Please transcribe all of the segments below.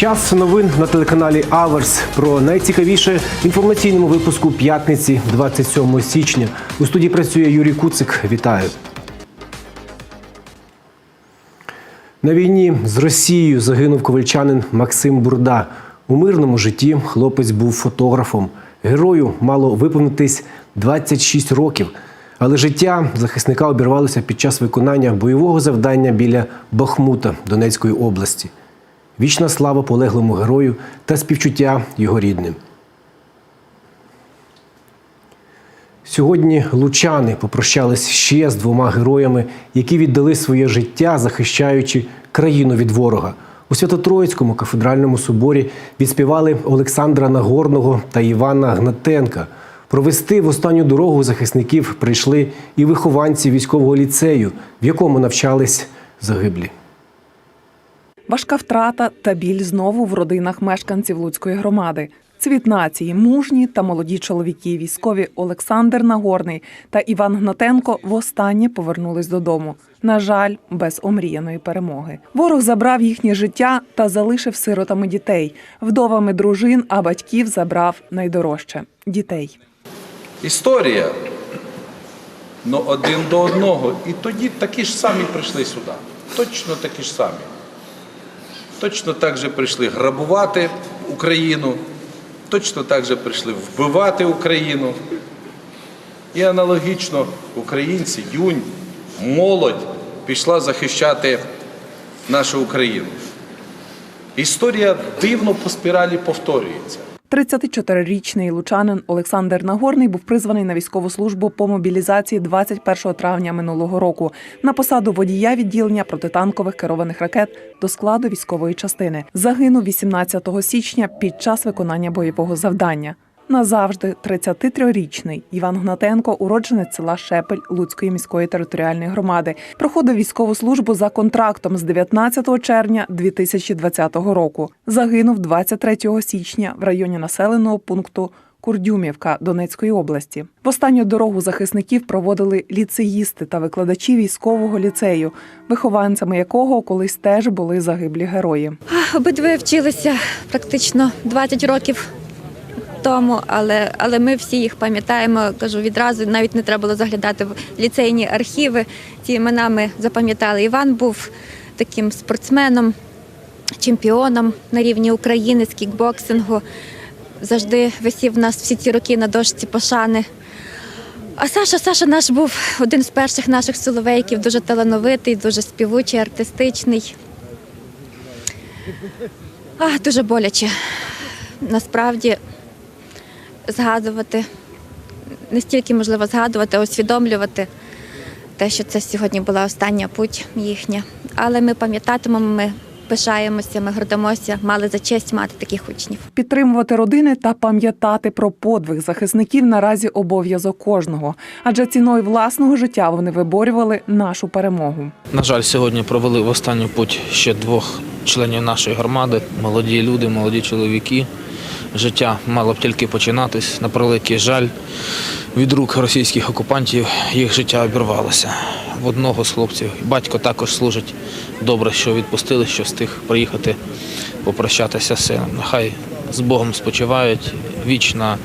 Час новин на телеканалі Аверс про найцікавіше в інформаційному випуску п'ятниці 27 січня. У студії працює Юрій Куцик. Вітаю. На війні з Росією загинув ковальчанин Максим Бурда. У мирному житті хлопець був фотографом. Герою мало виповнитись 26 років. Але життя захисника обірвалося під час виконання бойового завдання біля Бахмута Донецької області. Вічна слава полеглому герою та співчуття його рідним. Сьогодні лучани попрощались ще з двома героями, які віддали своє життя, захищаючи країну від ворога. У Свято-Троїцькому кафедральному соборі відспівали Олександра Нагорного та Івана Гнатенка. Провести в останню дорогу захисників прийшли і вихованці військового ліцею, в якому навчались загиблі. Важка втрата та біль знову в родинах мешканців Луцької громади. Цвіт нації, мужні та молоді чоловіки, військові Олександр Нагорний та Іван Гнатенко востаннє повернулись додому. На жаль, без омріяної перемоги. Ворог забрав їхнє життя та залишив сиротами дітей, вдовами дружин, а батьків забрав найдорожче дітей. Історія. Ну, один до одного. І тоді такі ж самі прийшли сюди. Точно такі ж самі. Точно так же прийшли грабувати Україну, точно так же прийшли вбивати Україну. І аналогічно українці, юнь, молодь пішла захищати нашу Україну. Історія дивно по спіралі повторюється. 34-річний лучанин Олександр Нагорний був призваний на військову службу по мобілізації 21 травня минулого року на посаду водія відділення протитанкових керованих ракет до складу військової частини. Загинув 18 січня під час виконання бойового завдання. Назавжди 33-річний Іван Гнатенко, уродженець села Шепель Луцької міської територіальної громади, проходив військову службу за контрактом з 19 червня 2020 року. Загинув 23 січня в районі населеного пункту Курдюмівка Донецької області. В останню дорогу захисників проводили ліцеїсти та викладачі військового ліцею, вихованцями якого колись теж були загиблі герої. Обидві вчилися практично 20 років тому, але, але ми всі їх пам'ятаємо. Кажу відразу, навіть не треба було заглядати в ліцейні архіви. Ці імена ми запам'ятали. Іван був таким спортсменом, чемпіоном на рівні України з кікбоксингу. Завжди висів нас всі ці роки на дошці пошани. А Саша, Саша наш був один з перших наших соловейків, дуже талановитий, дуже співучий, артистичний. А, дуже боляче. Насправді згадувати, не стільки можливо згадувати, а усвідомлювати те, що це сьогодні була остання путь їхня. Але ми пам'ятатимемо, ми пишаємося, ми гордимося, мали за честь мати таких учнів. Підтримувати родини та пам'ятати про подвиг захисників наразі обов'язок кожного, адже ціною власного життя вони виборювали нашу перемогу. На жаль, сьогодні провели в останню путь ще двох членів нашої громади, молоді люди, молоді чоловіки. Життя мало б тільки починатись. На превеликий жаль, від рук російських окупантів їх життя обірвалося. В одного з хлопців батько також служить добре, що відпустили, що встиг приїхати попрощатися з сином. Нехай з Богом спочивають вічна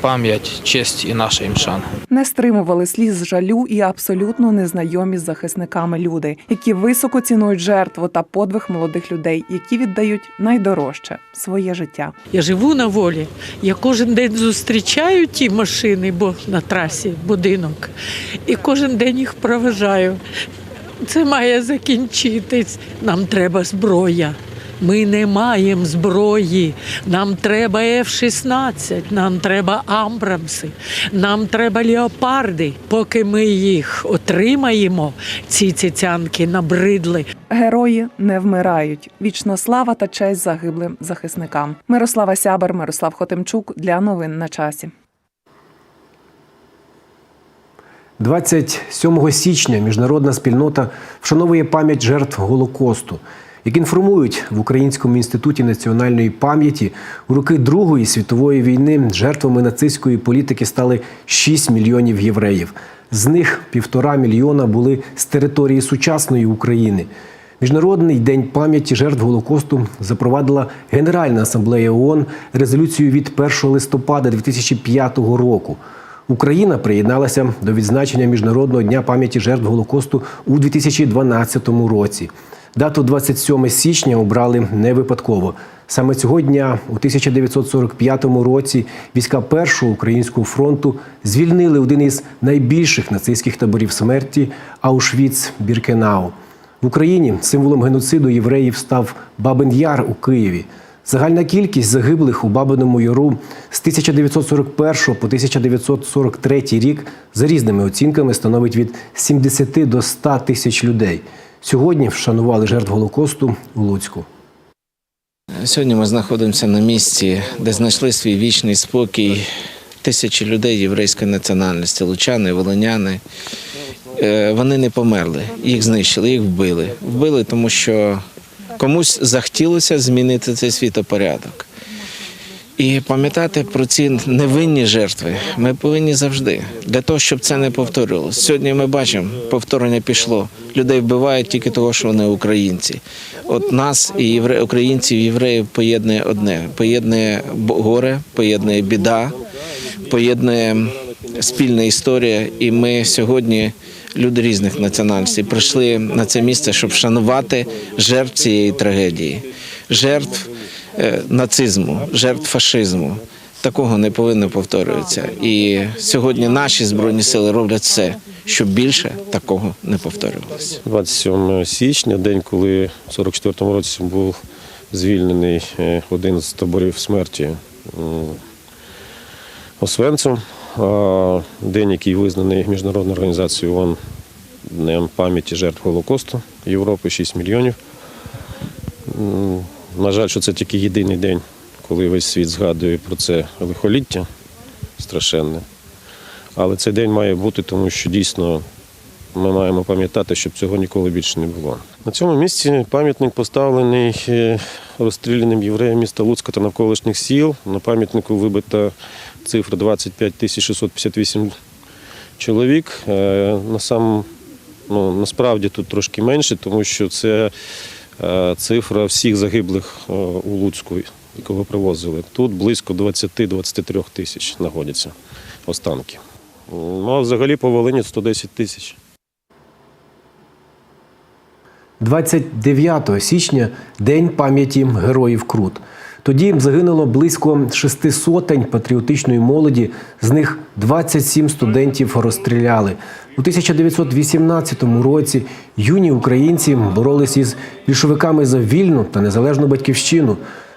пам'ять, честь і наша їм шана. Не стримували сліз жалю і абсолютно незнайомі з захисниками люди, які високо цінують жертву та подвиг молодих людей, які віддають найдорожче своє життя. Я живу на волі. Я кожен день зустрічаю ті машини, бо на трасі будинок, і кожен день їх проважаю. Це має закінчитись. Нам треба зброя. Ми не маємо зброї. Нам треба F-16, нам треба Амбрамси, нам треба леопарди. Поки ми їх отримаємо, ці цицянки набридли. Герої не вмирають. Вічна слава та честь загиблим захисникам. Мирослава Сябер, Мирослав Хотимчук для новин на часі. 27 січня міжнародна спільнота вшановує пам'ять жертв Голокосту. Як інформують в Українському інституті національної пам'яті, у роки Другої світової війни жертвами нацистської політики стали 6 мільйонів євреїв. З них півтора мільйона були з території сучасної України. Міжнародний день пам'яті жертв Голокосту запровадила Генеральна асамблея ООН резолюцію від 1 листопада 2005 року. Україна приєдналася до відзначення Міжнародного дня пам'яті жертв Голокосту у 2012 році. Дату 27 січня обрали не випадково. Саме цього дня, у 1945 році, війська Першого українського фронту звільнили один із найбільших нацистських таборів смерті Аушвіц-Біркенау. В Україні символом геноциду євреїв став Бабин Яр у Києві. Загальна кількість загиблих у Бабиному Яру з 1941 по 1943 рік за різними оцінками становить від 70 до 100 тисяч людей. Сьогодні вшанували жертв Голокосту у Луцьку. Сьогодні ми знаходимося на місці, де знайшли свій вічний спокій тисячі людей єврейської національності, лучани, волиняни. Е, Вони не померли, їх знищили, їх вбили. Вбили, тому що комусь захотілося змінити цей світопорядок. І пам'ятати про ці невинні жертви ми повинні завжди для того, щоб це не повторювалося. Сьогодні ми бачимо, повторення пішло. Людей вбивають тільки того, що вони українці. От нас і євре... українців, євреїв поєднує одне: поєднує горе, поєднує біда, поєднує спільна історія. І ми сьогодні, люди різних національностей, прийшли на це місце, щоб вшанувати жертв цієї трагедії, жертв нацизму, жертв фашизму. Такого не повинно повторюватися. І сьогодні наші збройні сили роблять все, щоб більше такого не повторювалося. 27 січня, день, коли в 44-му році був звільнений е, один з таборів смерті Освенцем. День, який визнаний Міжнародною організацією ООН Днем пам'яті жертв Голокосту Європи 6 мільйонів. На жаль, що це тільки єдиний день, коли весь світ згадує про це лихоліття страшенне. Але цей день має бути, тому що дійсно ми маємо пам'ятати, щоб цього ніколи більше не було. На цьому місці пам'ятник поставлений е, розстріляним євреям міста Луцька та навколишніх сіл. На пам'ятнику вибита цифра 25 658 чоловік. Е, На сам, ну, насправді тут трошки менше, тому що це цифра всіх загиблих е, у Луцьку, якого привозили. Тут близько 20-23 тисяч знаходяться останки. Ну, а взагалі по Волині 110 тисяч. 29 січня День пам'яті героїв Крут. Тоді загинуло близько шести сотень патріотичної молоді, з них 27 студентів розстріляли. У 1918 році юні українці боролись із більшовиками за вільну та незалежну батьківщину.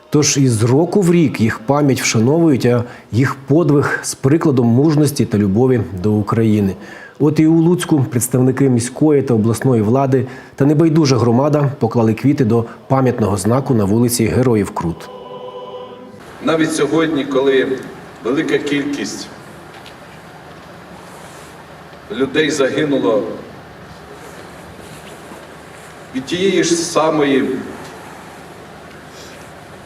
Тож із року в рік їх пам'ять вшановують, а їх подвиг з прикладом мужності та любові до України. От і у Луцьку представники міської та обласної влади та небайдужа громада поклали квіти до пам'ятного знаку на вулиці Героїв Крут. Навіть сьогодні, коли велика кількість людей загинуло від тієї ж самої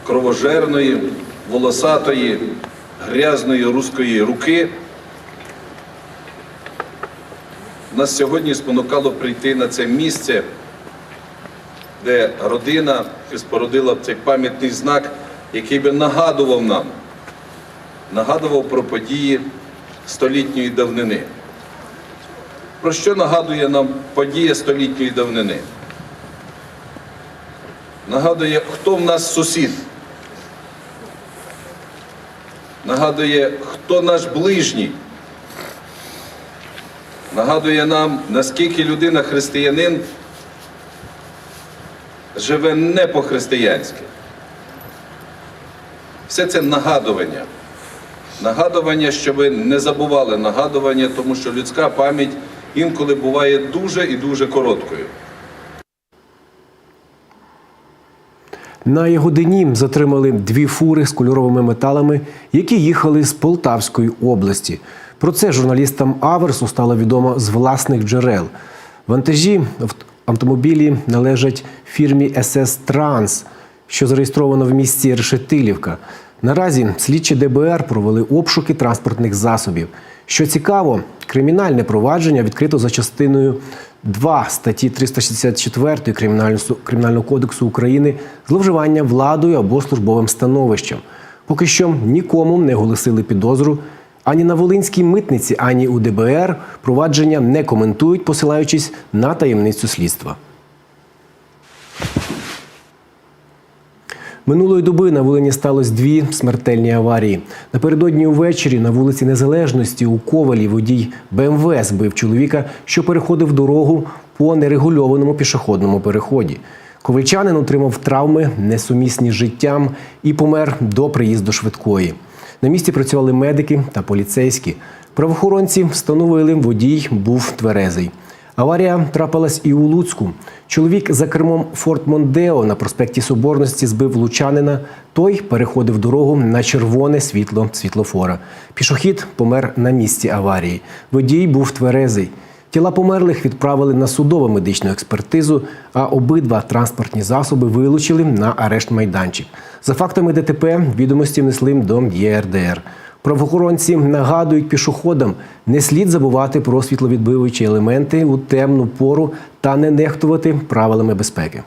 кровожерної, волосатої, грязної руської руки, нас сьогодні спонукало прийти на це місце, де родина спорудила цей пам'ятний знак, який би нагадував нам, нагадував про події столітньої давнини. Про що нагадує нам подія столітньої давнини? Нагадує, хто в нас сусід. Нагадує, хто наш ближній. Нагадує нам, наскільки людина християнин живе не по-християнськи. Все це нагадування. Нагадування, щоб ви не забували нагадування, тому що людська пам'ять інколи буває дуже і дуже короткою. На Ягодині затримали дві фури з кольоровими металами, які їхали з Полтавської області. Про це журналістам Аверсу стало відомо з власних джерел. Вантажі в автомобілі належать фірмі СС Транс, що зареєстровано в місті Решетилівка. Наразі слідчі ДБР провели обшуки транспортних засобів. Що цікаво, кримінальне провадження відкрито за частиною 2 статті 364 Кримінального- кодексу України зловживання владою або службовим становищем. Поки що нікому не оголосили підозру. Ані на Волинській митниці, ані у ДБР провадження не коментують, посилаючись на таємницю слідства. Минулої доби на Волині сталося дві смертельні аварії. Напередодні увечері на вулиці Незалежності у Ковалі водій БМВ збив чоловіка, що переходив дорогу по нерегульованому пішохідному переході. Ковальчанин отримав травми, несумісні з життям, і помер до приїзду швидкої. На місці працювали медики та поліцейські. Правоохоронці встановили, водій був тверезий. Аварія трапилась і у Луцьку. Чоловік за кермом Форт Мондео на проспекті Соборності збив лучанина. Той переходив дорогу на червоне світло світлофора. Пішохід помер на місці аварії. Водій був тверезий. Тіла померлих відправили на судову медичну експертизу, а обидва транспортні засоби вилучили на арешт майданчик. За фактами ДТП відомості внесли до ЄРДР. Правоохоронці нагадують пішоходам, не слід забувати про світловідбиваючі елементи у темну пору та не нехтувати правилами безпеки.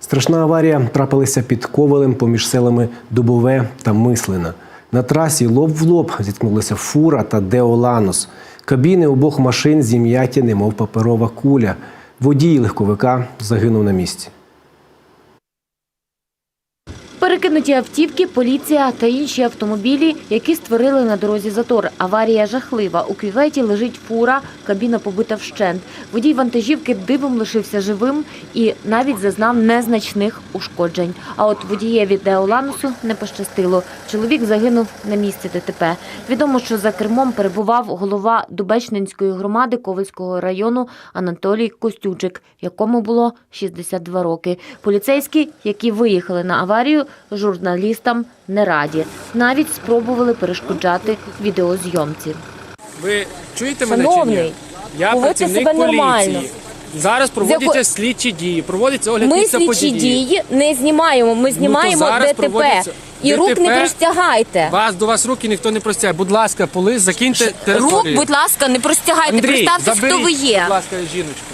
Страшна аварія трапилася під ковалем поміж селами Дубове та Мислина. На трасі лоб в лоб зіткнулися фура та Деоланос. Кабіни обох машин зім'яті, немов паперова куля. Водій легковика загинув на місці. Перекинуті автівки, поліція та інші автомобілі, які створили на дорозі затор. Аварія жахлива. У кюветі лежить фура, кабіна побита вщент. Водій вантажівки дивом лишився живим і навіть зазнав незначних ушкоджень. А от водієві Деоланусу не пощастило. Чоловік загинув на місці ДТП. Відомо, що за кермом перебував голова Дубечнинської громади Ковальського району Анатолій Костючик, якому було 62 роки. Поліцейські, які виїхали на аварію, журналістам не раді. Навіть спробували перешкоджати відеозйомці. Ви чуєте мене чи ні? Я поводьте працівник себе поліції. Зараз проводяться яко- слідчі дії, проводиться огляд Ми місця слідчі події. дії не знімаємо. Ми знімаємо зараз ДТП. проводяться І рук не ДТП. простягайте. Вас до вас руки ніхто не простягає. Будь ласка, полис, закиньте Рук, територію. будь ласка, не простягайте. Андрій, Представтесь, заберіть, хто ви є. Будь ласка, жіночку.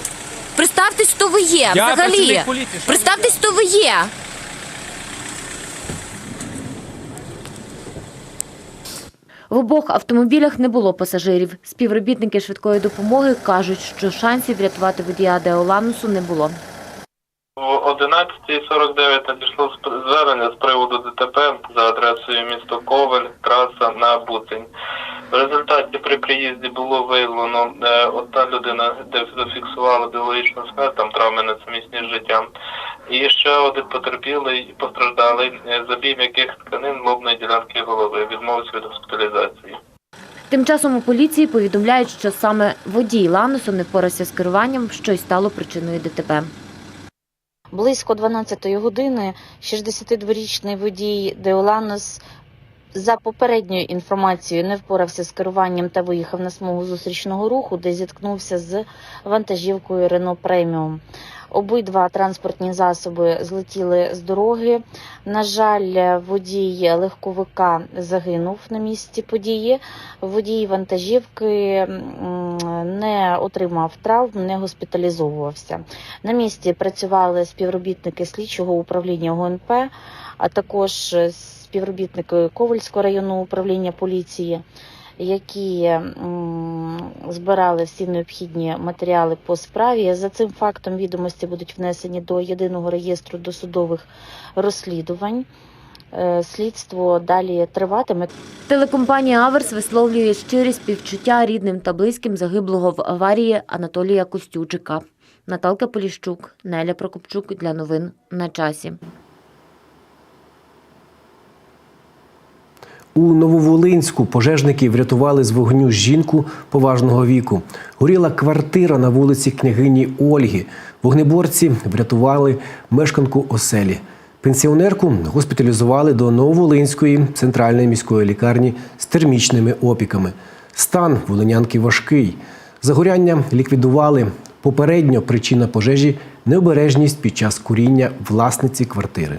Представтесь, хто ви є. Я Взагалі. поліції, що ви Представтесь, хто ви є. В обох автомобілях не було пасажирів. Співробітники швидкої допомоги кажуть, що шансів врятувати водія Деоланусу не було. В 11.49 надійшло звернення з приводу ДТП за адресою місто Ковель, траса на Буцень. В результаті при приїзді було виявлено е, одна людина, де зафіксувала біологічну смерть, там травми несумісні з життям. І ще один потерпілий постраждалий, е, забій м'яких тканин лобної ділянки голови, відмовився від госпіталізації. Тим часом у поліції повідомляють, що саме водій Ланусу не впорався з керуванням, що й стало причиною ДТП. Близько 12-ї години 62-річний водій Деоланос за попередньою інформацією не впорався з керуванням та виїхав на смугу зустрічного руху, де зіткнувся з вантажівкою Рено Преміум. Обидва транспортні засоби злетіли з дороги. На жаль, водій легковика загинув на місці події. Водій вантажівки не отримав травм, не госпіталізовувався. На місці працювали співробітники слідчого управління ГУНП, а також співробітники Ковальського районного управління поліції, які збирали всі необхідні матеріали по справі. За цим фактом відомості будуть внесені до єдиного реєстру досудових розслідувань. Е, Слідство далі триватиме. Телекомпанія Аверс висловлює щирі співчуття рідним та близьким загиблого в аварії Анатолія Костючика. Наталка Поліщук, Неля Прокопчук для новин на часі. У Нововолинську пожежники врятували з вогню жінку поважного віку. Горіла квартира на вулиці княгині Ольги. Вогнеборці врятували мешканку оселі. Пенсіонерку госпіталізували до Нововолинської центральної міської лікарні з термічними опіками. Стан волинянки важкий. Загоряння ліквідували. Попередньо причина пожежі необережність під час куріння власниці квартири.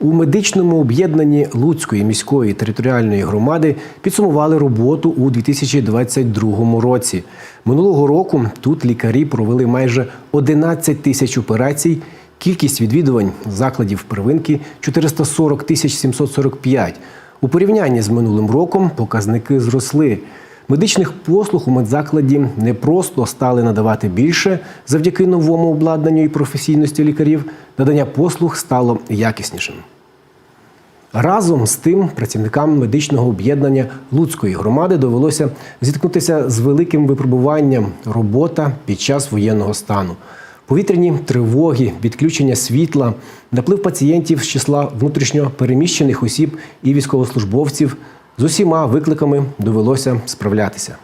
У медичному об'єднанні Луцької міської територіальної громади підсумували роботу у 2022 році. Минулого року тут лікарі провели майже 11 тисяч операцій. Кількість відвідувань закладів первинки 440 тисяч 745. У порівнянні з минулим роком показники зросли. Медичних послуг у медзакладі не просто стали надавати більше завдяки новому обладнанню і професійності лікарів. Надання послуг стало якіснішим. Разом з тим працівникам медичного об'єднання Луцької громади довелося зіткнутися з великим випробуванням робота під час воєнного стану. Повітряні тривоги, відключення світла, наплив пацієнтів з числа внутрішньо переміщених осіб і військовослужбовців з усіма викликами довелося справлятися.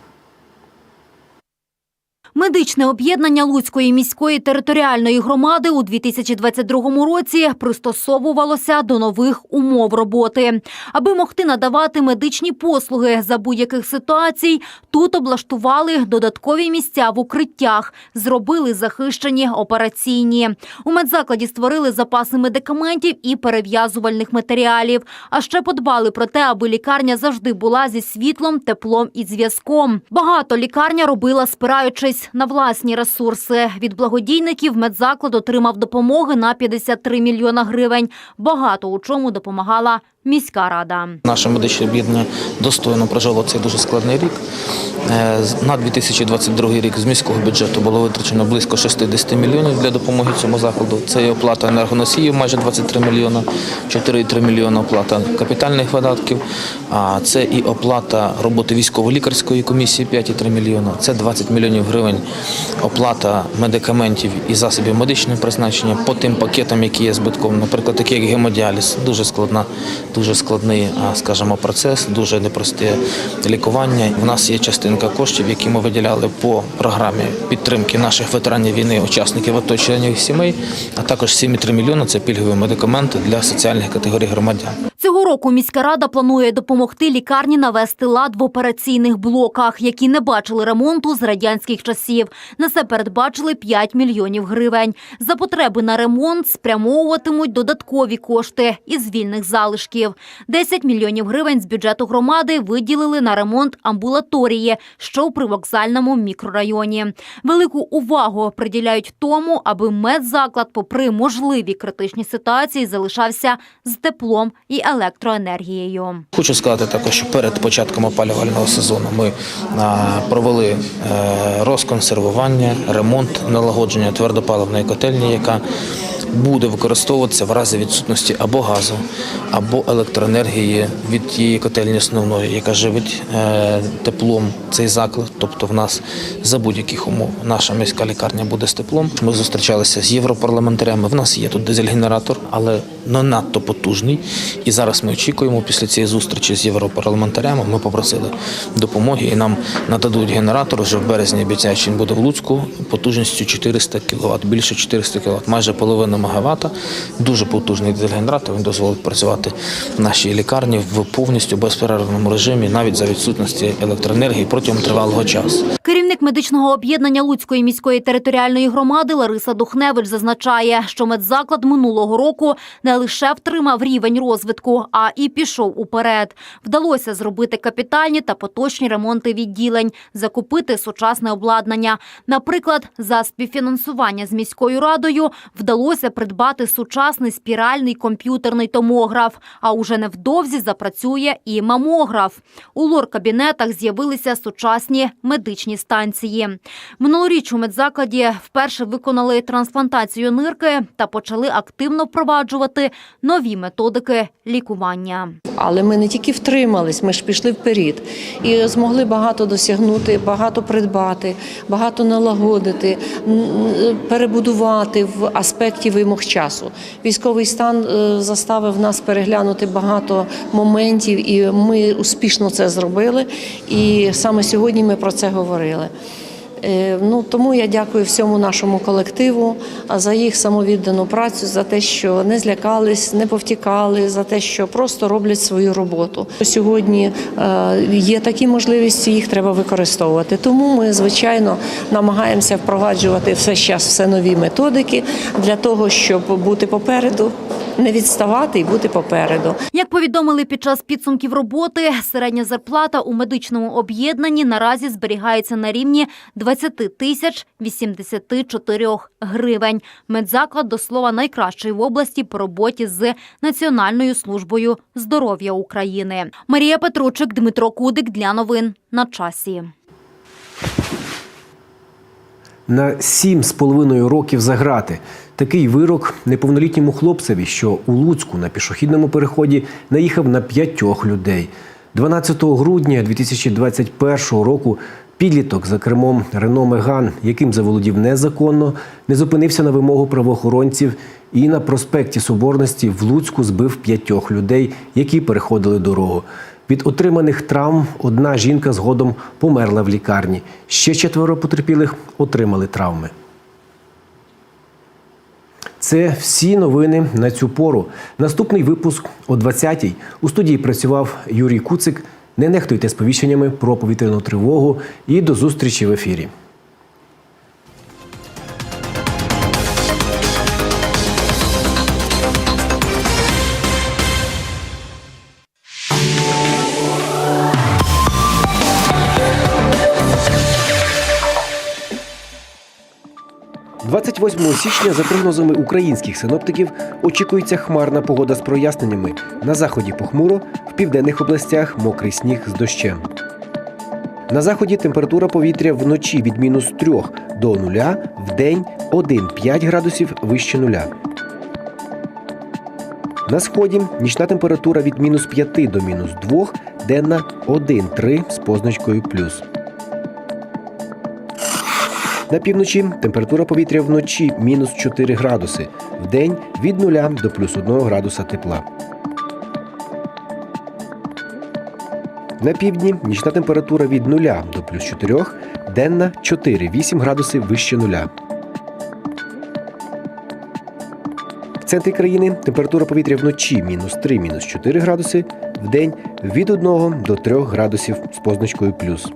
Медичне об'єднання Луцької міської територіальної громади у 2022 році пристосовувалося до нових умов роботи. Аби могти надавати медичні послуги за будь-яких ситуацій, тут облаштували додаткові місця в укриттях, зробили захищені операційні. У медзакладі створили запаси медикаментів і перев'язувальних матеріалів. А ще подбали про те, аби лікарня завжди була зі світлом, теплом і зв'язком. Багато лікарня робила спираючись на власні ресурси. Від благодійників медзаклад отримав допомоги на 53 мільйона гривень. Багато у чому допомагала міська рада. Наше медичне об'єднання достойно прожило цей дуже складний рік. Е, На 2022 рік з міського бюджету було витрачено близько 60 мільйонів для допомоги цьому закладу. Це і оплата енергоносіїв майже 23 мільйона, 4,3 мільйона оплата капітальних видатків, а це і оплата роботи військово-лікарської комісії 5,3 мільйона, це 20 мільйонів гривень оплата медикаментів і засобів медичного призначення по тим пакетам, які є збитком, наприклад, такі як гемодіаліз, дуже складна, дуже складний, скажімо, процес, дуже непросте лікування. У нас є частинка коштів, які ми виділяли по програмі підтримки наших ветеранів війни, учасників АТО, членів сімей, а також 7,3 мільйони – це пільгові медикаменти для соціальних категорій громадян. Цього року міська рада планує допомогти лікарні навести лад в операційних блоках, які не бачили ремонту з радянських часів. На це передбачили 5 мільйонів гривень. За потреби на ремонт спрямовуватимуть додаткові кошти із вільних залишків. 10 мільйонів гривень з бюджету громади виділили на ремонт амбулаторії, що у привокзальному мікрорайоні. Велику увагу приділяють тому, аби медзаклад, попри можливі критичні ситуації, залишався з теплом і електроенергією. Хочу сказати також, що перед початком опалювального сезону ми провели е, розконсервування, ремонт, налагодження твердопаливної котельні, яка буде використовуватися в разі відсутності або газу, або електроенергії від тієї котельні основної, яка живить е, теплом цей заклад. Тобто в нас за будь-яких умов наша міська лікарня буде з теплом. Ми зустрічалися з європарламентарями. В нас є тут дизель-генератор, але не надто потужний. І зараз ми очікуємо після цієї зустрічі з європарламентарями. Ми попросили допомоги і нам нададуть генератор. Вже в березні обіцяють, що він буде в Луцьку потужністю 400 кВт, більше 400 кВт, майже половина МВт. Дуже потужний дизель-генератор. Він дозволить працювати в нашій лікарні в повністю безперервному режимі, навіть за відсутності електроенергії протягом тривалого часу. Керівник медичного об'єднання Луцької міської територіальної громади Лариса Духневич зазначає, що медзаклад минулого року не лише втримав рівень розвитку, а і пішов уперед. Вдалося зробити капітальні та поточні ремонти відділень, закупити сучасне обладнання. Наприклад, за співфінансування з міською радою вдалося придбати сучасний спіральний комп'ютерний томограф. А уже невдовзі запрацює і мамограф. У лор-кабінетах з'явилися сучасні медичні станції. Минулоріч у медзакладі вперше виконали трансплантацію нирки та почали активно впроваджувати нові методики лікування. Але ми не тільки втримались, ми ж пішли вперед і змогли багато досягнути, багато придбати, багато налагодити, перебудувати в аспекті вимог часу. Військовий стан е, заставив нас переглянути багато моментів, і ми успішно це зробили. І саме сьогодні ми про це говорили. Е, Ну тому я дякую всьому нашому колективу за їх самовіддану працю, за те, що не злякались, не повтікали, за те, що просто роблять свою роботу. Сьогодні е, є такі можливості, їх треба використовувати. Тому ми звичайно намагаємося впроваджувати все час все нові методики для того, щоб бути попереду не відставати і бути попереду. Як повідомили під час підсумків роботи, середня зарплата у медичному об'єднанні наразі зберігається на рівні 20 тисяч 84 гривень. Медзаклад, до слова, найкращий в області по роботі з Національною службою здоров'я України. Марія Петручик, Дмитро Кудик для новин на часі. На сім з половиною років за грати. Такий вирок неповнолітньому хлопцеві, що у Луцьку на пішохідному переході наїхав на п'ятьох людей. 12 грудня 2021 року підліток за кермом Рено Меган, яким заволодів незаконно, не зупинився на вимогу правоохоронців і на проспекті Соборності в Луцьку збив п'ятьох людей, які переходили дорогу. Від отриманих травм одна жінка згодом померла в лікарні. Ще четверо потерпілих отримали травми. Це всі новини на цю пору. Наступний випуск о 20-й. У студії працював Юрій Куцик. Не нехтуйте сповіщеннями про повітряну тривогу і до зустрічі в ефірі. – 28 січня, за прогнозами українських синоптиків, очікується хмарна погода з проясненнями. На заході похмуро, в південних областях мокрий сніг з дощем. На заході температура повітря вночі від мінус 3 до 0, в день 1-5 градусів вище нуля. На сході нічна температура від мінус 5 до мінус 2, денна 1-3 з позначкою плюс. На півночі температура повітря вночі мінус 4 градуси, в день від 0 до плюс 1 градуса тепла. На півдні нічна температура від 0 до плюс 4, денна 4-8 градусів вище нуля. В центрі країни температура повітря вночі мінус 3 мінус 4 градуси, в день від 1 до 3 градусів з позначкою плюс.